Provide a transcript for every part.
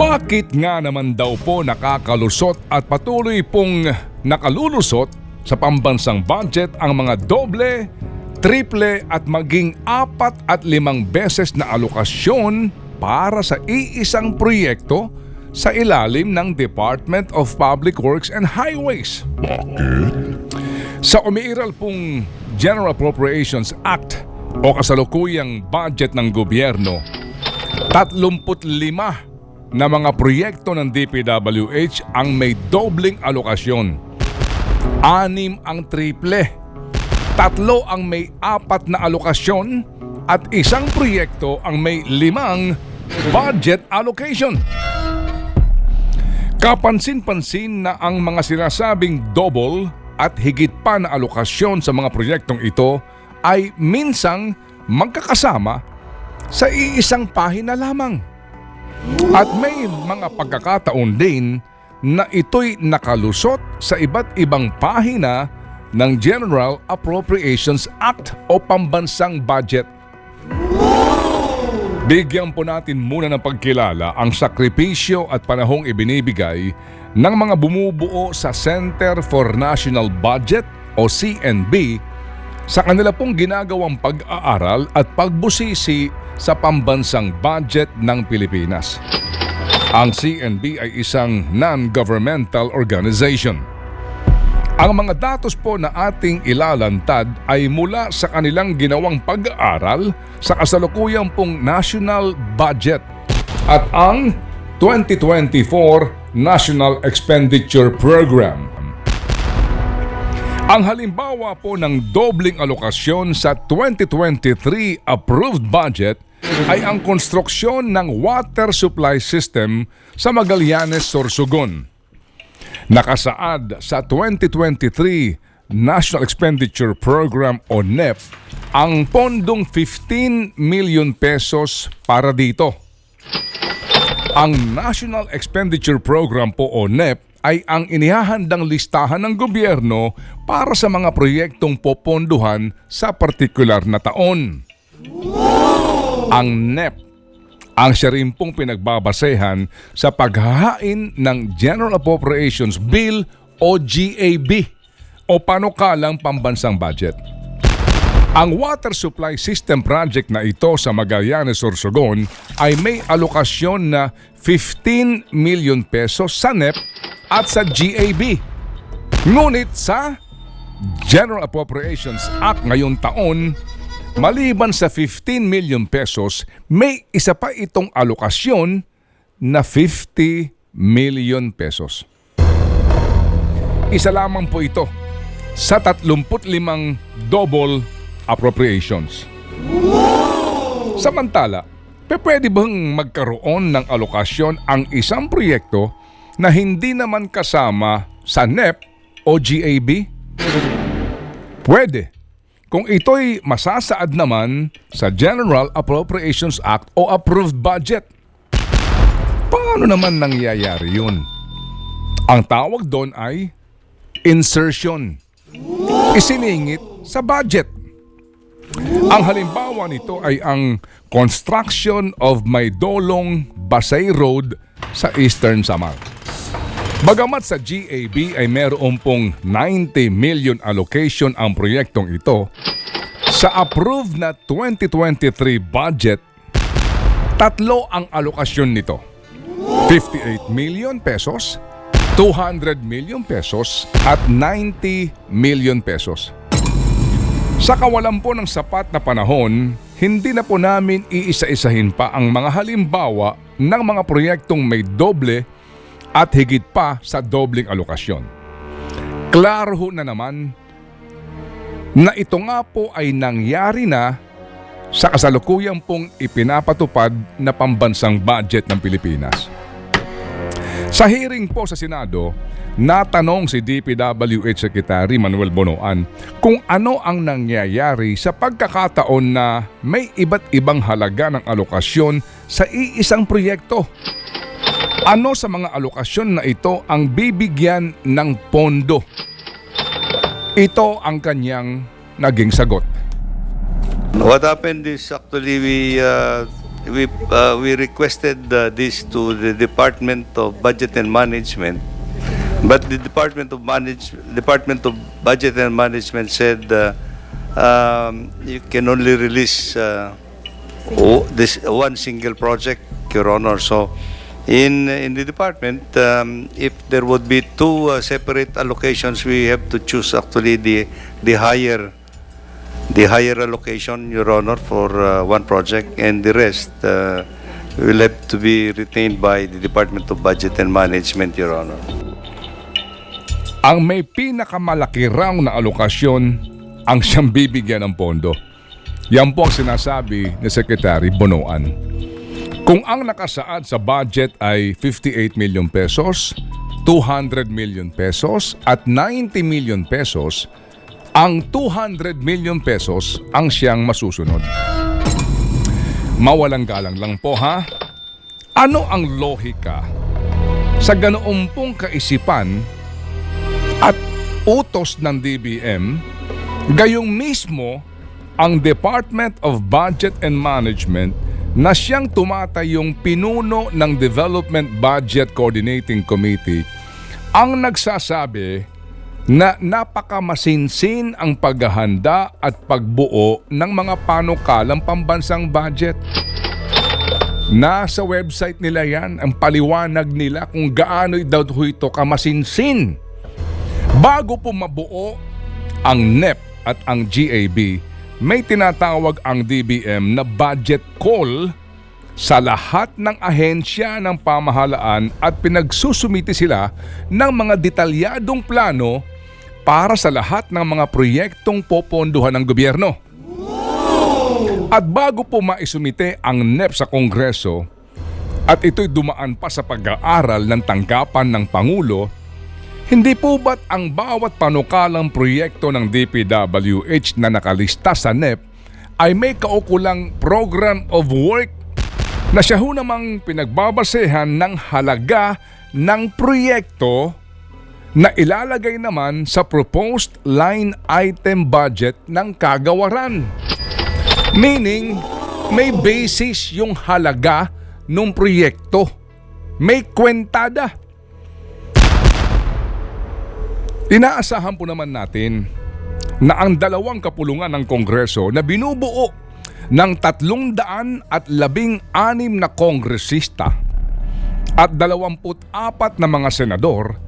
Bakit nga naman daw po nakakalusot at patuloy pong nakalulusot sa pambansang budget ang mga doble, triple at maging apat at limang beses na alokasyon para sa iisang proyekto sa ilalim ng Department of Public Works and Highways? Sa umiiral pong General Appropriations Act o kasalukuyang budget ng gobyerno, 35 na mga proyekto ng DPWH ang may dobling alokasyon. Anim ang triple. Tatlo ang may apat na alokasyon at isang proyekto ang may limang budget allocation. Kapansin-pansin na ang mga sinasabing double at higit pa na alokasyon sa mga proyektong ito ay minsang magkakasama sa iisang pahina lamang. At may mga pagkakataon din na ito'y nakalusot sa iba't ibang pahina ng General Appropriations Act o pambansang budget. Bigyan po natin muna ng pagkilala ang sakripisyo at panahong ibinibigay ng mga bumubuo sa Center for National Budget o CNB sa kanila pong ginagawang pag-aaral at pagbusisi sa pambansang budget ng Pilipinas. Ang CNB ay isang non-governmental organization. Ang mga datos po na ating ilalantad ay mula sa kanilang ginawang pag-aaral sa kasalukuyang pong national budget at ang 2024 National Expenditure Program. Ang halimbawa po ng dobling alokasyon sa 2023 approved budget ay ang konstruksyon ng water supply system sa Magallanes, Sorsogon. Nakasaad sa 2023 National Expenditure Program o NEP ang pondong 15 million pesos para dito. Ang National Expenditure Program po o NEP ay ang inihahandang listahan ng gobyerno para sa mga proyektong poponduhan sa partikular na taon. Ang NEP ang siya rin pong pinagbabasehan sa paghahain ng General Appropriations Bill o GAB o panukalang pambansang budget. Ang water supply system project na ito sa Magallanes, Sorsogon ay may alokasyon na 15 million pesos sa NEP at sa GAB. Ngunit sa General Appropriations Act ngayong taon, maliban sa 15 million pesos, may isa pa itong alokasyon na 50 million pesos. Isa lamang po ito sa 35 double appropriations. Samantala, pwede bang magkaroon ng alokasyon ang isang proyekto na hindi naman kasama sa NEP o GAB? Pwede. Kung ito'y masasaad naman sa General Appropriations Act o approved budget. Paano naman nangyayari yun? Ang tawag doon ay insertion. Isiningit sa budget. Ang halimbawa nito ay ang construction of Maydolong Basay Road sa Eastern Samar. Bagamat sa GAB ay meron pong 90 million allocation ang proyektong ito, sa approved na 2023 budget, tatlo ang alokasyon nito. 58 million pesos, 200 million pesos at 90 million pesos. Sa kawalan po ng sapat na panahon, hindi na po namin iisa-isahin pa ang mga halimbawa ng mga proyektong may doble at higit pa sa dobling alokasyon. Klaro na naman na ito nga po ay nangyari na sa kasalukuyang pong ipinapatupad na pambansang budget ng Pilipinas. Sa hearing po sa Senado, natanong si DPWH Secretary Manuel Bonoan kung ano ang nangyayari sa pagkakataon na may iba't ibang halaga ng alokasyon sa iisang proyekto. Ano sa mga alokasyon na ito ang bibigyan ng pondo? Ito ang kanyang naging sagot. What happened is actually we uh, we uh, we requested uh, this to the Department of Budget and Management, but the Department of Manage Department of Budget and Management said uh, um, you can only release uh, this one single project, Your Honor. So, in in the department, um, if there would be two uh, separate allocations, we have to choose actually the the higher the higher allocation, Your Honor, for uh, one project, and the rest uh, will have to be retained by the Department of Budget and Management, Your Honor. Ang may pinakamalaki raw na alokasyon ang siyang bibigyan ng pondo. Yan po ang sinasabi ni Secretary Bonoan. Kung ang nakasaad sa budget ay 58 million pesos, 200 million pesos at 90 million pesos, ang 200 million pesos ang siyang masusunod. Mawalang galang lang po ha. Ano ang lohika sa ganoong pong kaisipan at utos ng DBM, gayong mismo ang Department of Budget and Management na siyang tumatayong pinuno ng Development Budget Coordinating Committee ang nagsasabi na napakamasinsin ang paghahanda at pagbuo ng mga panukalang pambansang budget. Nasa website nila yan, ang paliwanag nila kung gaano daw ito kamasinsin. Bago po mabuo ang NEP at ang GAB, may tinatawag ang DBM na budget call sa lahat ng ahensya ng pamahalaan at pinagsusumiti sila ng mga detalyadong plano para sa lahat ng mga proyektong poponduhan ng gobyerno. At bago po maisumite ang NEP sa Kongreso, at ito'y dumaan pa sa pag-aaral ng tanggapan ng Pangulo, hindi po ba't ang bawat panukalang proyekto ng DPWH na nakalista sa NEP ay may kaukulang program of work na siya ho namang pinagbabasehan ng halaga ng proyekto na ilalagay naman sa proposed line item budget ng kagawaran. Meaning, may basis yung halaga ng proyekto. May kwentada. Inaasahan po naman natin na ang dalawang kapulungan ng Kongreso na binubuo ng tatlong daan at labing anim na kongresista at dalawamput apat na mga senador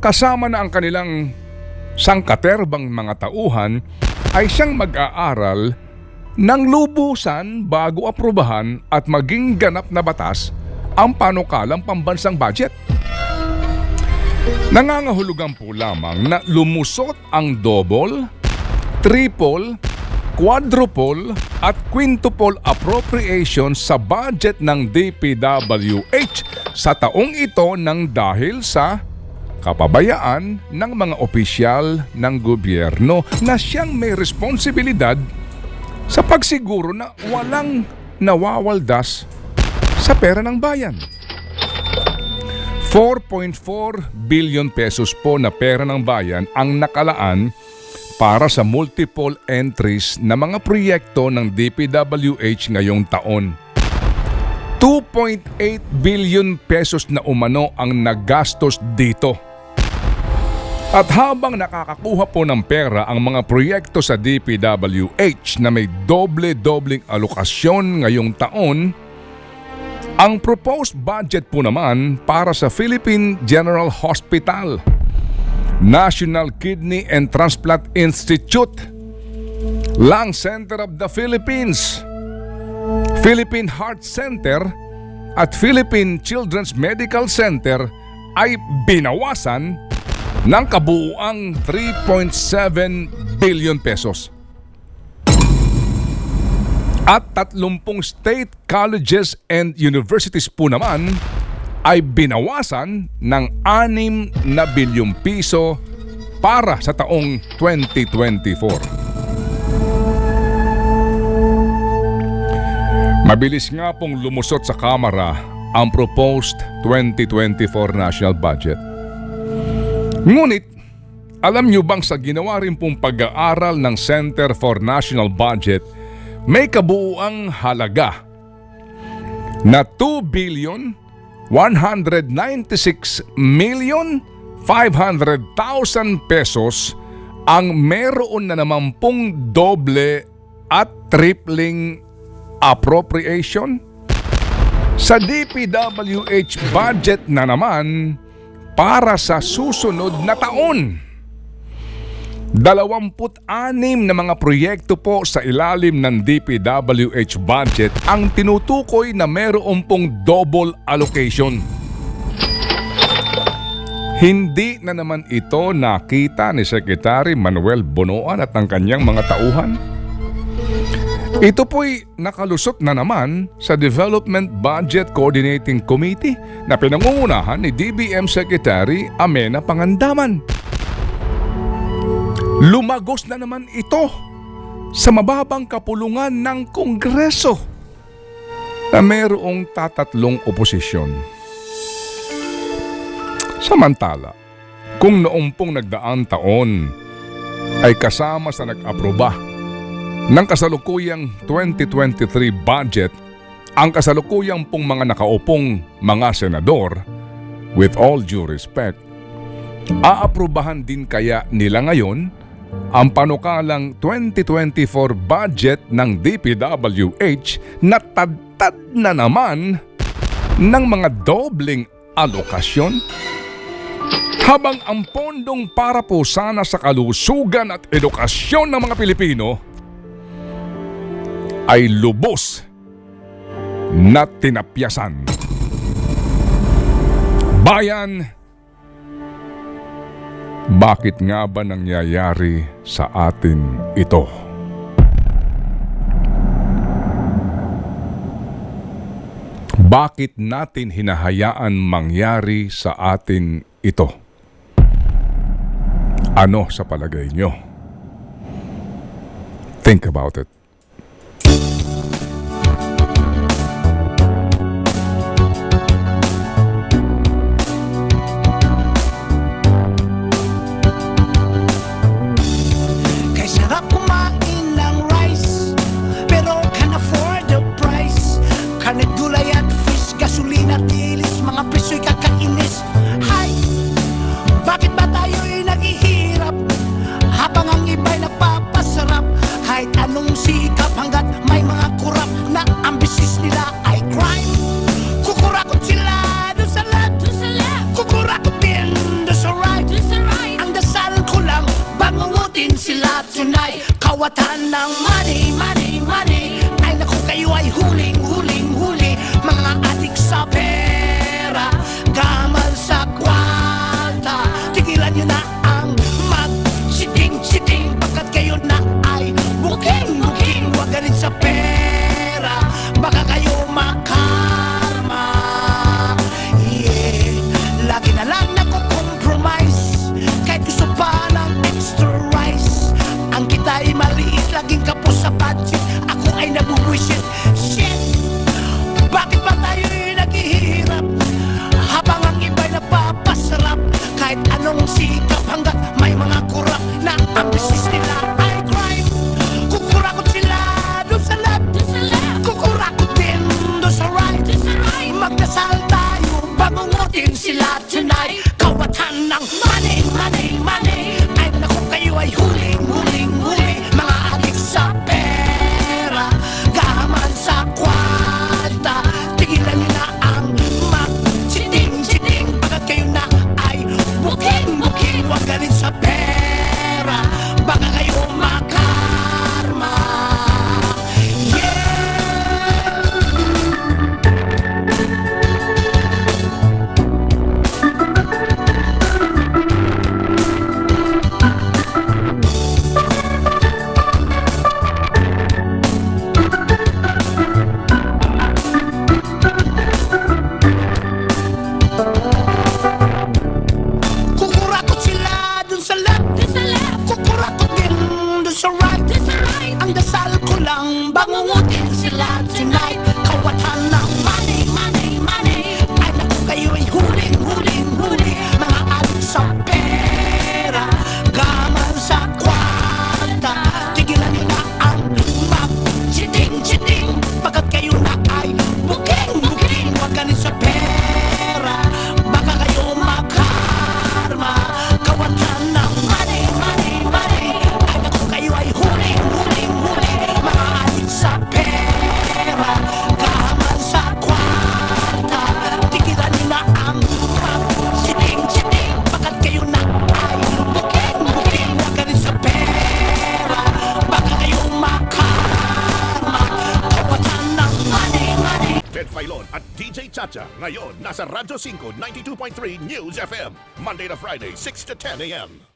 kasama na ang kanilang sangkaterbang mga tauhan ay siyang mag-aaral ng lubusan bago aprobahan at maging ganap na batas ang panukalang pambansang budget. Nangangahulugan po lamang na lumusot ang double, triple, quadruple at quintuple appropriation sa budget ng DPWH sa taong ito nang dahil sa kapabayaan ng mga opisyal ng gobyerno na siyang may responsibilidad sa pagsiguro na walang nawawaldas sa pera ng bayan. 4.4 billion pesos po na pera ng bayan ang nakalaan para sa multiple entries na mga proyekto ng DPWH ngayong taon. 2.8 billion pesos na umano ang nagastos dito. At habang nakakakuha po ng pera ang mga proyekto sa DPWH na may doble-dobling alokasyon ngayong taon, ang proposed budget po naman para sa Philippine General Hospital, National Kidney and Transplant Institute, Lung Center of the Philippines, Philippine Heart Center at Philippine Children's Medical Center ay binawasan ng kabuuang 3.7 billion pesos. At 30 state colleges and universities po naman ay binawasan ng 6 na bilyong piso para sa taong 2024. Mabilis nga pong lumusot sa Kamara ang proposed 2024 national budget. Ngunit, alam nyo bang sa ginawa rin pong pag-aaral ng Center for National Budget, may kabuuang halaga na 2 billion 196 million 500,000 pesos ang meron na naman pong doble at tripling appropriation sa DPWH budget na naman para sa susunod na taon. 26 na mga proyekto po sa ilalim ng DPWH budget ang tinutukoy na meron pong double allocation. Hindi na naman ito nakita ni Secretary Manuel Bonoan at ang kanyang mga tauhan. Ito po'y nakalusot na naman sa Development Budget Coordinating Committee na pinangungunahan ni DBM Secretary Amena Pangandaman. Lumagos na naman ito sa mababang kapulungan ng Kongreso na mayroong tatatlong oposisyon. Samantala, kung noong pong nagdaang taon ay kasama sa nag-aproba ng kasalukuyang 2023 budget ang kasalukuyang pong mga nakaupong mga senador, with all due respect, aaprubahan din kaya nila ngayon ang panukalang 2024 budget ng DPWH na tadtad na naman ng mga dobling alokasyon? Habang ang pondong para po sana sa kalusugan at edukasyon ng mga Pilipino ay lubos na tinapyasan. Bayan, bakit nga ba nangyayari sa atin ito? Bakit natin hinahayaan mangyari sa atin ito? Ano sa palagay nyo? Think about it. Anong sikap Hanggat may mga kurap Na ang bisis nila ay crime. Kukurakot sila doon sa left. Kukurakot din doon sa right. Ang dasal ko lang Bangungutin sila tonight. Kawatan ng money, money, money nasa Radyo 5, 92.3 News FM. Monday to Friday, 6 to 10 a.m.